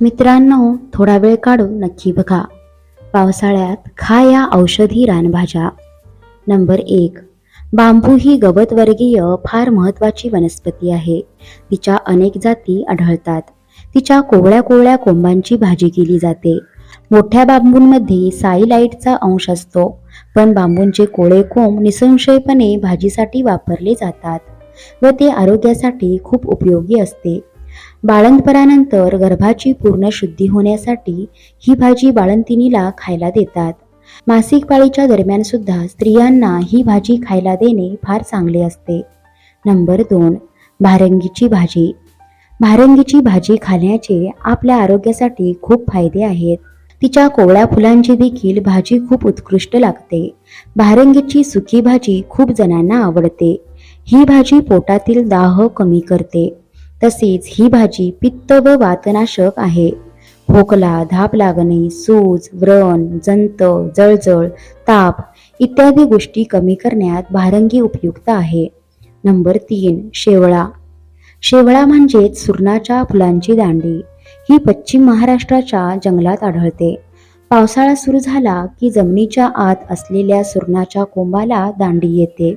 मित्रांनो थोडा वेळ काढून नक्की बघा. पावसाळ्यात खा या औषधी रानभाज्या. नंबर एक बांबू ही गवतवर्गीय फार महत्त्वाची वनस्पती आहे. तिच्या अनेक जाती आढळतात. तिच्या कोवळ्या कोवळ्या कोंबांची भाजी केली जाते. मोठ्या बांबूंमध्ये साईलाईटचा अंश असतो पण बांबूंचे कोळे कोंब निसंशयपणे भाजीसाठी वापरले जातात व ते आरोग्यासाठी खूप उपयोगी असते. बाळंतपणानंतर गर्भाची पूर्ण शुद्धी होण्यासाठी ही भाजी बाळंतिणीला खायला देतात. मासिक पाळीच्या दरम्यान सुद्धा स्त्रियांना ही भाजी खायला देणे फार चांगले असते. नंबर दोन भारंगीची भाजी. भारंगीची भाजी खाण्याचे आपल्या आरोग्यासाठी खूप फायदे आहेत. तिच्या कोवळ्या फुलांची देखील भाजी खूप उत्कृष्ट लागते. भारंगीची सुकी भाजी खूप जणांना आवडते. ही भाजी पोटातील दाह कमी करते. तसेच ही भाजी पित्त व वातनाशक आहे. खोकला धाप लागणे सूज व्रण जंत जळजळ ताप इत्यादी गोष्टी कमी करण्यात भारंगी उपयुक्त आहे. नंबर तीन शेवळा. शेवळा म्हणजेच सुरणाच्या फुलांची दांडी. ही पश्चिम महाराष्ट्राच्या जंगलात आढळते. पावसाळा सुरू झाला की जमिनीच्या आत असलेल्या सुरणाच्या कोंबाला दांडी येते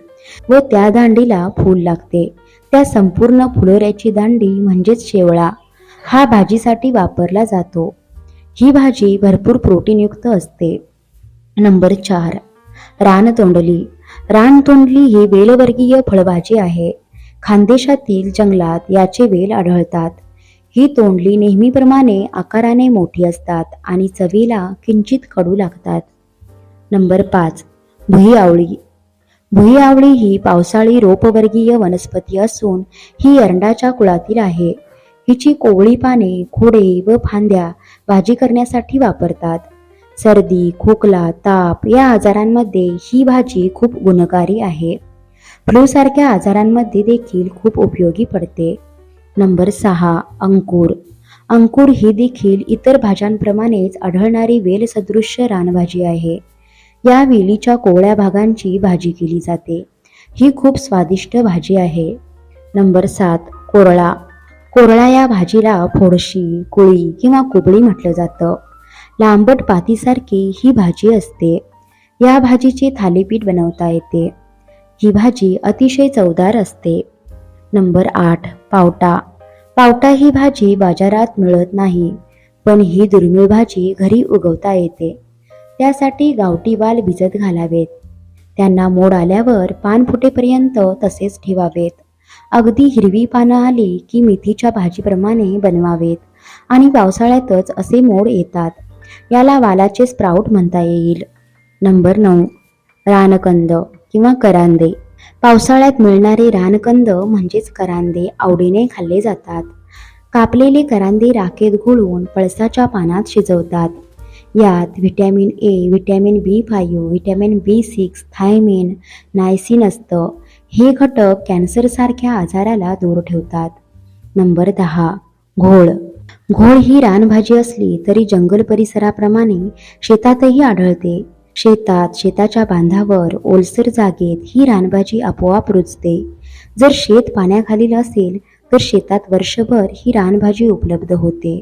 व त्या दांडीला फूल लागते. त्या संपूर्ण फुलोऱ्याची दांडी म्हणजेच शेवळा हा भाजीसाठी वापरला जातो. ही भाजी भरपूर प्रोटीनयुक्त असते. नंबर चार रानतोंडली. रानतोंडली ही वेलवर्गीय फळभाजी आहे. खानदेशातील जंगलात याचे वेल आढळतात. ही तोंडली नेहमीप्रमाणे आकाराने मोठी असतात आणि चवीला किंचित कडू लागतात. नंबर पाच भुई आवळी भुई आवळी ही पावसाळी रोपवर्गीय वनस्पती असून ही एरंडाच्या कुळातील आहे. हिची कोवळी पाने खोडे व फांद्या भाजी करण्यासाठी वापरतात. सर्दी खोकला ताप या आजारांमध्ये ही भाजी खूप गुणकारी आहे. फ्लूसारख्या आजारांमध्ये देखील खूप उपयोगी पडते. नंबर सहा अंकुर. अंकुर ही देखील इतर भाज्यांप्रमाणेच आढळणारी वेलसदृश्य रानभाजी आहे. या वेलीच्या कोवळ्या भागांची भाजी केली जाते. ही खूप स्वादिष्ट भाजी आहे. नंबर सात कोरळा. कोरळा या भाजीला फोडशी कुळी किंवा कुबळी म्हटलं जातं. लांबट पातीसारखी ही भाजी असते. या भाजीचे थालीपीठ बनवता येते. ही भाजी अतिशय चवदार असते. नंबर आठ पावटा. पावटा ही भाजी बाजारात मिळत नाही पण ही दुर्मिळ भाजी घरी उगवता येते. त्यासाठी गावठी वाल भिजत घालावेत. त्यांना मोड आल्यावर पान फुटेपर्यंत तसेच ठेवावेत. अगदी हिरवी पानं आली की मेथीच्या भाजीप्रमाणे बनवावेत आणि पावसाळ्यातच असे मोड येतात. याला वालाचे स्प्राउट म्हणता येईल. नंबर नऊ. रानकंद किंवा करांदे. पावसाळ्यात मिळणारे रानकंद म्हणजेच करांदे आवडीने खाल्ले जातात. कापलेले करांदे राखेत घोळून पळसाच्या पानात शिजवतात. यात vitamin A vitamin B five vitamin B six thiamine niacin असतं. हे घटक कॅन्सरसारख्या आजाराला दूर ठेवतात. नंबर दहा घोळ. घोळ ही रानभाजी असली तरी जंगल परिसराप्रमाणे शेतातही आढळते. शेतात शेताच्या बांधावर ओलसर जागेत ही रानभाजी आपोआप रुजते. जर शेत पाण्याखालील असेल तर शेतात वर्षभर ही रानभाजी उपलब्ध होते.